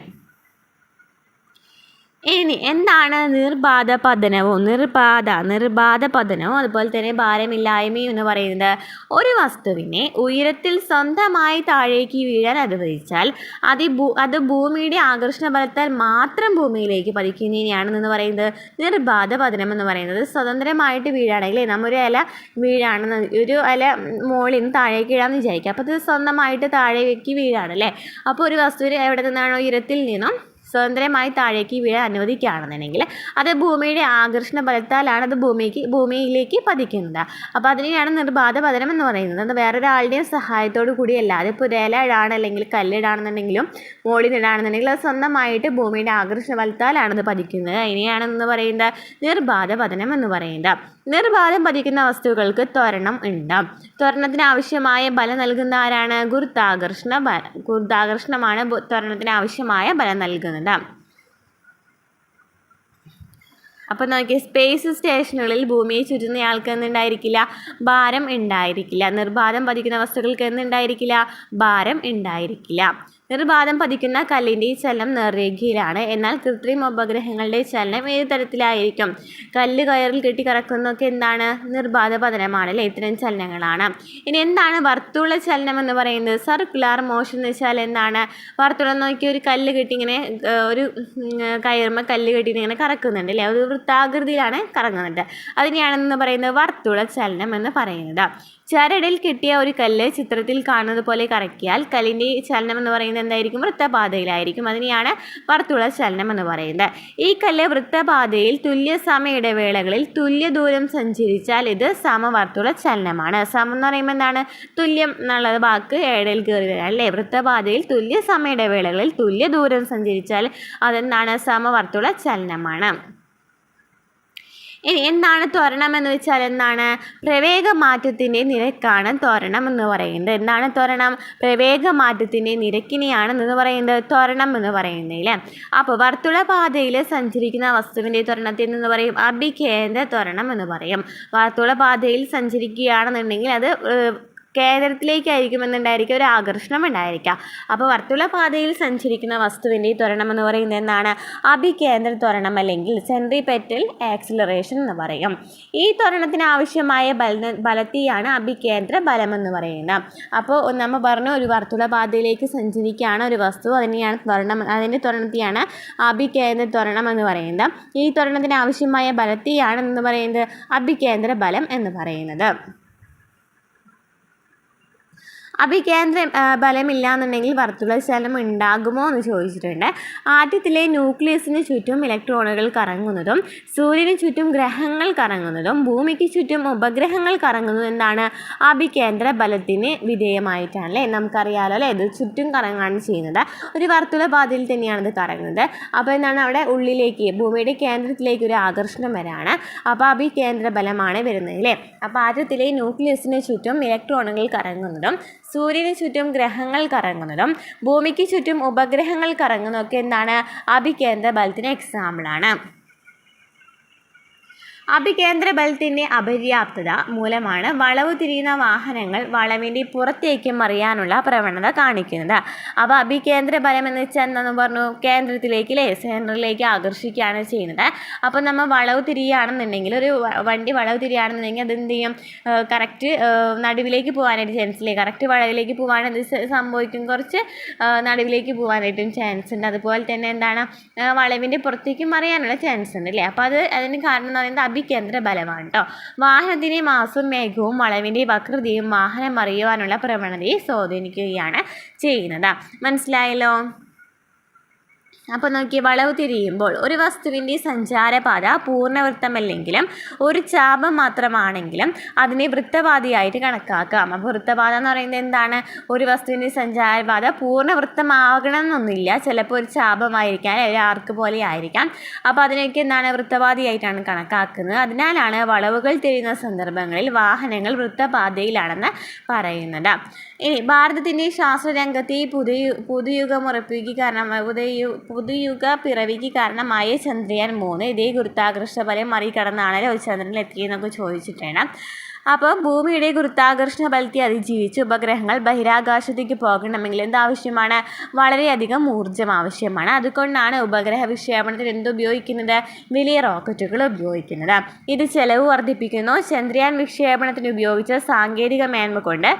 ഇനി എന്താണ് നിർബാധ പതനവും? നിർബാധ നിർബാധ പതനവും അതുപോലെ തന്നെ ഭാരമില്ലായ്മയും എന്ന് പറയുന്നത് ഒരു വസ്തുവിനെ ഉയരത്തിൽ സ്വന്തമായി താഴേക്ക് വീഴാൻ അനുവദിച്ചാൽ അത് ഭൂ അത് ഭൂമിയുടെ ആകർഷണ ബലത്താൽ മാത്രം ഭൂമിയിലേക്ക് പതിക്കുന്നതിനെയാണെന്ന് പറയുന്നത് നിർബാധ പതനം എന്ന് പറയുന്നത്. സ്വതന്ത്രമായിട്ട് വീഴാണെങ്കിൽ നമ്മൊരു ഇല വീഴാണെന്ന് ഒരു ഇല മുകളിൽ നിന്ന് താഴേക്ക് വീഴാമെന്ന് വിചാരിക്കുക. അപ്പോൾ അത് സ്വന്തമായിട്ട് താഴേക്ക് വീഴാണല്ലേ അപ്പോൾ ഒരു വസ്തുവിന് എവിടെ നിന്നാണോ ഉയരത്തിൽ നിന്നും സ്വതന്ത്രമായി താഴേക്ക് വീഴാൻ അനുവദിക്കുകയാണെന്നുണ്ടെങ്കിൽ അത് ഭൂമിയുടെ ആകർഷണ ബലത്താലാണ് അത് ഭൂമിക്ക് ഭൂമിയിലേക്ക് പതിക്കുന്നത്. അപ്പോൾ അതിനെയാണ് നിർബാധ പതനം എന്ന് പറയുന്നത്. അത് വേറൊരാളുടെയും സഹായത്തോടു കൂടിയല്ല അതിപ്പോൾ ഇപ്പോൾ ഇടാണ് അല്ലെങ്കിൽ കല്ലിടാണെന്നുണ്ടെങ്കിലും മുകളിൽ നിടാണെന്നുണ്ടെങ്കിൽ അത് സ്വന്തമായിട്ട് ഭൂമിയുടെ ആകർഷണ ബലത്താലാണ് അത് പതിക്കുന്നത്. അതിനെയാണെന്ന് പറയുന്നത് നിർബാധ പതനം എന്ന് പറയുന്നത്. നിർബാധം പതിക്കുന്ന വസ്തുക്കൾക്ക് ത്വരണം ഉണ്ട്. ത്വരണത്തിന് ആവശ്യമായ ബലം നൽകുന്ന ആരാണ് ഗുരുത്വാകർഷണ ബല ഗുരുത്വാകർഷണമാണ് ബു- ത്വരണത്തിന് ആവശ്യമായ ബലം നൽകുന്നത്. അപ്പോൾ നോക്കിയ സ്പേസ് സ്റ്റേഷനുകളിൽ ഭൂമിയെ ചുറ്റുന്നയാൾക്ക് എന്തുണ്ടായിരിക്കില്ല ഭാരം ഉണ്ടായിരിക്കില്ല. നിർബാധം പതിക്കുന്ന വസ്തുക്കൾക്ക് എന്തുണ്ടായിരിക്കില്ല ഭാരം ഉണ്ടായിരിക്കില്ല. നിർബാധം പതിക്കുന്ന കല്ലിന്റെ ചലനം നേർരേഖയിലാണ് എന്നാൽ കൃത്രിമ ഉപഗ്രഹങ്ങളുടെ ചലനം ഏത് തരത്തിലായിരിക്കും? കല്ല് കയറിൽ കെട്ടി കറക്കുന്നതൊക്കെ എന്താണ്? നിർബാധ പതനമാണ് അല്ലേ? ഇത്തരം ചലനങ്ങളാണ്. ഇനി എന്താണ് വർത്തുള്ള ചലനം എന്ന് പറയുന്നത്? സർക്കുലാർ മോഷൻ എന്ന് വെച്ചാൽ എന്താണ്? വർത്തുളം നോക്കി ഒരു കല്ല് കെട്ടി ഇങ്ങനെ ഒരു കയറുമ്പോൾ കല്ല് കെട്ടി ഇങ്ങനെ കറക്കുന്നുണ്ട് അല്ലേ? ഒരു വൃത്താകൃതിയിലാണ് കറങ്ങുന്നുണ്ട് അതിനെയാണെന്ന് പറയുന്നത് വർത്തുള ചലനം എന്ന് പറയുന്നത്. ചരടിൽ കിട്ടിയ ഒരു കല്ല് ചിത്രത്തിൽ കാണുന്നത് പോലെ കറക്കിയാൽ കല്ലിന്റെ ചലനം എന്ന് പറയുന്നത് എന്തായിരിക്കും? വൃത്തപാതയിലായിരിക്കും. അതിനെയാണ് വർത്തുള ചലനം എന്ന് പറയുന്നത്. ഈ കല്ല് വൃത്തപാതയിൽ തുല്യ സമയ ഇടവേളകളിൽ തുല്യ ദൂരം സഞ്ചരിച്ചാൽ ഇത് സമവർത്തുള ചലനമാണ്. സമം എന്ന് പറയുമ്പോൾ എന്താണ്? തുല്യം എന്നുള്ളത് വാക്ക് ഇടയിൽ കയറി വരാം അല്ലേ? വൃത്തപാതയിൽ തുല്യ സമയ ഇടവേളകളിൽ തുല്യ ദൂരം സഞ്ചരിച്ചാൽ അതെന്താണ്? സമവർത്തുള ചലനമാണ്. ഇനി എന്താണ് ത്വരണം എന്ന് വെച്ചാൽ എന്താണ്? പ്രവേഗമാറ്റത്തിന്റെ നിരക്കാണ് ത്വരണം എന്ന് പറയുന്നത്. എന്താണ് ത്വരണം? പ്രവേഗമാറ്റത്തിന്റെ നിരക്കിനെയാണ് എന്ന് പറയുന്നത് ത്വരണം എന്ന് പറയുന്നത് അല്ലേ അപ്പോൾ വർത്തുളപാതയിൽ സഞ്ചരിക്കുന്ന വസ്തുവിന്റെ ത്വരണത്തിൽ നിന്ന് പറയും അഭികേന്ദ്ര ത്വരണം എന്ന് പറയും. വർത്തുളപാതയിൽ സഞ്ചരിക്കുകയാണെന്നുണ്ടെങ്കിൽ അത് കേന്ദ്രത്തിലേക്കായിരിക്കും എന്നുണ്ടായിരിക്കും ഒരു ആകർഷണം ഉണ്ടായിരിക്കുക. അപ്പോൾ വർത്തുളപാതയിൽ സഞ്ചരിക്കുന്ന വസ്തുവിന്റെ ഈ ത്വരണം എന്ന് പറയുന്നത് എന്താണ്? അഭികേന്ദ്ര ത്വരണം അല്ലെങ്കിൽ സെൻട്രി പെറ്റൽ ആക്സിലറേഷൻ എന്ന് പറയും. ഈ ത്വരണത്തിന് ആവശ്യമായ ബല ബലത്തെയാണ് അഭികേന്ദ്ര ബലം എന്ന് പറയുന്നത്. അപ്പോൾ നമ്മൾ പറഞ്ഞു ഒരു വർത്തുളപാതയിലേക്ക് സഞ്ചരിക്കുകയാണ് ഒരു വസ്തു അതിനെയാണ് ത്വരണം അതിന്റെ ത്വരണത്തെയാണ് അഭികേന്ദ്ര ത്വരണം എന്ന് പറയുന്നത്. ഈ ത്വരണത്തിന് ആവശ്യമായ ബലത്തെയാണ് എന്ന് പറയുന്നത്? അഭികേന്ദ്ര ബലം എന്ന് പറയുന്നത്. അഭികേന്ദ്ര ബലമില്ല എന്നുണ്ടെങ്കിൽ വർത്തുളചലനം ഉണ്ടാകുമോ എന്ന് ചോദിച്ചിട്ടുണ്ട്. ആദ്യത്തിലെ ന്യൂക്ലിയസിന് ചുറ്റും ഇലക്ട്രോണുകൾ കറങ്ങുന്നതും സൂര്യന് ചുറ്റും ഗ്രഹങ്ങൾ കറങ്ങുന്നതും ഭൂമിക്ക് ചുറ്റും ഉപഗ്രഹങ്ങൾ കറങ്ങുന്നതും എന്താണ് അഭികേന്ദ്ര ബലത്തിന് വിധേയമായിട്ടാണ് അല്ലേ നമുക്കറിയാലോ അല്ലേ? ഇത് ചുറ്റും കറങ്ങാണ് ചെയ്യുന്നത്. ഒരു വർത്തുള പാതയിൽ തന്നെയാണ് ഇത് കറങ്ങുന്നത്. അപ്പോൾ എന്താണ് അവിടെ ഉള്ളിലേക്ക് ഭൂമിയുടെ കേന്ദ്രത്തിലേക്ക് ഒരു ആകർഷണം വരാണ്. അപ്പോൾ അഭികേന്ദ്ര ബലമാണ് വരുന്നത് അല്ലേ? അപ്പോൾ ആദ്യത്തിലെ ന്യൂക്ലിയസിന് ചുറ്റും ഇലക്ട്രോണുകൾ കറങ്ങുന്നതും സൂര്യന് ചുറ്റും ഗ്രഹങ്ങൾ കറങ്ങുന്നതും ഭൂമിക്ക് ചുറ്റും ഉപഗ്രഹങ്ങൾ കറങ്ങുന്നതും ഒക്കെ എന്താണ്? അഭികേന്ദ്ര ബലത്തിന് എക്സാമ്പിളാണ് അഭികേന്ദ്ര ബലത്തിന്റെ അപര്യാപ്തത മൂലമാണ് വളവ് തിരിയുന്ന വാഹനങ്ങൾ വളവിന്റെ പുറത്തേക്ക് മറിയാനുള്ള പ്രവണത കാണിക്കുന്നത്. അപ്പോൾ അഭികേന്ദ്ര ബലം എന്ന് വെച്ചാൽ എന്താണെന്ന് പറഞ്ഞു കേന്ദ്രത്തിലേക്ക് അല്ലേ സെന്ററിലേക്ക് ആകർഷിക്കുകയാണ് ചെയ്യുന്നത്. അപ്പോൾ നമ്മൾ വളവ് തിരിയുകയാണെന്നുണ്ടെങ്കിൽ ഒരു വണ്ടി വളവ് തിരിയുകയാണെന്നുണ്ടെങ്കിൽ അത് എന്ത് ചെയ്യും? കറക്റ്റ് നടുവിലേക്ക് പോകാനായിട്ട് ചാൻസ് ഇല്ലേ? കറക്റ്റ് വളവിലേക്ക് പോകാനത് സംഭവിക്കും? കുറച്ച് നടുവിലേക്ക് പോകാനായിട്ടും ചാൻസ് ഉണ്ട്. അതുപോലെ തന്നെ എന്താണ്? വളവിന്റെ പുറത്തേക്ക് മറിയാനുള്ള ചാൻസ് ഉണ്ട് അല്ലേ അപ്പോൾ അത് അതിന് കാരണം എന്ന് പറയുന്നത് അഭികേന്ദ്ര ബലമാണ് കേട്ടോ വാഹനത്തിന്റെ മാസും മേഘവും വളവിന്റെ വക്രതയും വാഹനം അറിയുവാനുള്ള പ്രവണതയെ സ്വാധീനിക്കുകയാണ് ചെയ്യുന്നത്. മനസ്സിലായല്ലോ? അപ്പോൾ നോക്കി വളവ് തിരിയുമ്പോൾ ഒരു വസ്തുവിന്റെ സഞ്ചാരപാത പൂർണവൃത്തമല്ലെങ്കിലും ഒരു ചാപം മാത്രമാണെങ്കിലും അതിനെ വൃത്തപാതയായിട്ട് കണക്കാക്കാം. അപ്പോൾ വൃത്തപാത എന്ന് പറയുന്നത് എന്താണ്? ഒരു വസ്തുവിന്റെ സഞ്ചാരപാത പൂർണവൃത്തമാകണം എന്നൊന്നുമില്ല ചിലപ്പോൾ ഒരു ചാപമായിരിക്കാം അല്ലെങ്കിൽ ആർക്ക് പോലെ ആയിരിക്കാം. അപ്പോൾ അതിനൊക്കെ എന്താണ്? വൃത്തപാതയായിട്ടാണ് കണക്കാക്കുന്നത്. അതിനാലാണ് വളവുകൾ തിരിയുന്ന സന്ദർഭങ്ങളിൽ വാഹനങ്ങൾ വൃത്തപാതയിലാണെന്ന് പറയുന്നത്. ഇനി ഭാരതത്തിന്റെ ശാസ്ത്രരംഗത്തെ പുതിയ പുതുയുഗം ഉറപ്പിക്കുക കാരണം പുതിയ പുതുയുഗ പിറവിക്ക് കാരണമായ ചന്ദ്രയാൻ മൂന്ന്. ഇതേ ഗുരുത്വാകർഷണ ബലം മറികടന്നാണല്ലോ ചന്ദ്രനിൽ എത്തിയെന്നൊക്കെ ചോദിച്ചിട്ടാണ്. അപ്പോൾ ഭൂമിയുടെ ഗുരുത്വാകർഷണ ബലത്തെ അതിജീവിച്ച് ഉപഗ്രഹങ്ങൾ ബഹിരാകാശത്തേക്ക് പോകണമെങ്കിൽ എന്താവശ്യമാണ്? വളരെയധികം ഊർജം ആവശ്യമാണ്. അതുകൊണ്ടാണ് ഉപഗ്രഹ വിക്ഷേപണത്തിന് എന്തുപയോഗിക്കുന്നത് വലിയ റോക്കറ്റുകൾ ഉപയോഗിക്കുന്നത്. ഇത് ചെലവ് വർദ്ധിപ്പിക്കുന്നു. ചന്ദ്രയാൻ വിക്ഷേപണത്തിന് ഉപയോഗിച്ച സാങ്കേതിക മേന്മ കൊണ്ട്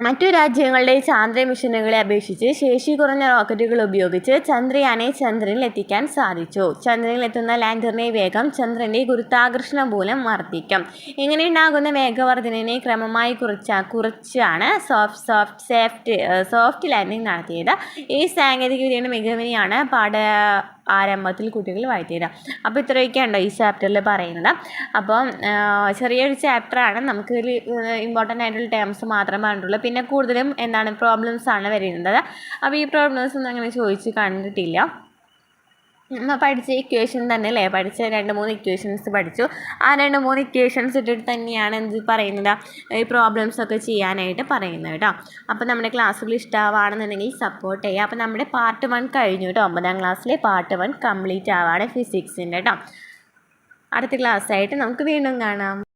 മറ്റു രാജ്യങ്ങളുടെ ചാന്ദ്ര മിഷനുകളെ അപേക്ഷിച്ച് ശേഷി കുറഞ്ഞ റോക്കറ്റുകൾ ഉപയോഗിച്ച് ചന്ദ്രയാനെ ചന്ദ്രനിൽ എത്തിക്കാൻ സാധിച്ചു. ചന്ദ്രനിൽ എത്തുന്ന ലാൻഡറിനെ വേഗം ചന്ദ്രന്റെ ഗുരുത്വാകർഷണം മൂലം വർദ്ധിക്കും. ഇങ്ങനെയുണ്ടാകുന്ന വേഗവർദ്ധനയെ ക്രമമായി കുറിച്ച കുറിച്ചാണ് സോഫ്റ്റ് സോഫ്റ്റ് സേഫ്റ്റ് സോഫ്റ്റ് ലാൻഡിംഗ് നടത്തിയത്. ഈ സാങ്കേതിക വിദ്യയുടെ മികവിനെയാണ് പാഠ ആരംഭത്തിൽ കുട്ടികൾ വായിത്തീരുക അപ്പോൾ ഇത്രയൊക്കെ ഉണ്ടോ ഈ ചാപ്റ്ററിൽ പറയുന്നത്? അപ്പം ചെറിയൊരു ചാപ്റ്ററാണ് നമുക്ക് ഒരു ഇമ്പോർട്ടന്റ് ആയിട്ടുള്ള ടേംസ് മാത്രമേ പറഞ്ഞിട്ടുള്ളൂ. പിന്നെ കൂടുതലും എന്താണ് പ്രോബ്ലംസ് ആണ് വരുന്നത്. അപ്പോൾ ഈ പ്രോബ്ലംസ് ഒന്നും അങ്ങനെ ചോദിച്ച് കണ്ടിട്ടില്ല. പഠിച്ച ഇക്വേഷൻ തന്നെ അല്ലേ പഠിച്ച രണ്ട് മൂന്ന് ഇക്വേഷൻസ് പഠിച്ചു. ആ രണ്ട് മൂന്ന് ഇക്വേഷൻസ് ഇട്ടിട്ട് തന്നെയാണ് എന്ത് പറയുന്നത്? ഈ പ്രോബ്ലംസ് ഒക്കെ ചെയ്യാനായിട്ട് പറയുന്നത് കേട്ടോ. അപ്പോൾ നമ്മുടെ ക്ലാസ്സുകൾ ഇഷ്ടമാണെന്നുണ്ടെങ്കിൽ സപ്പോർട്ട് ചെയ്യുക. അപ്പോൾ നമ്മുടെ പാർട്ട് വൺ കഴിഞ്ഞു കേട്ടോ. ഒമ്പതാം ക്ലാസ്സിലെ പാർട്ട് വൺ കംപ്ലീറ്റ് ആവാണ് ഫിസിക്സിന്റെ കേട്ടോ. അടുത്ത ക്ലാസ്സായിട്ട് നമുക്ക് വീണ്ടും കാണാം.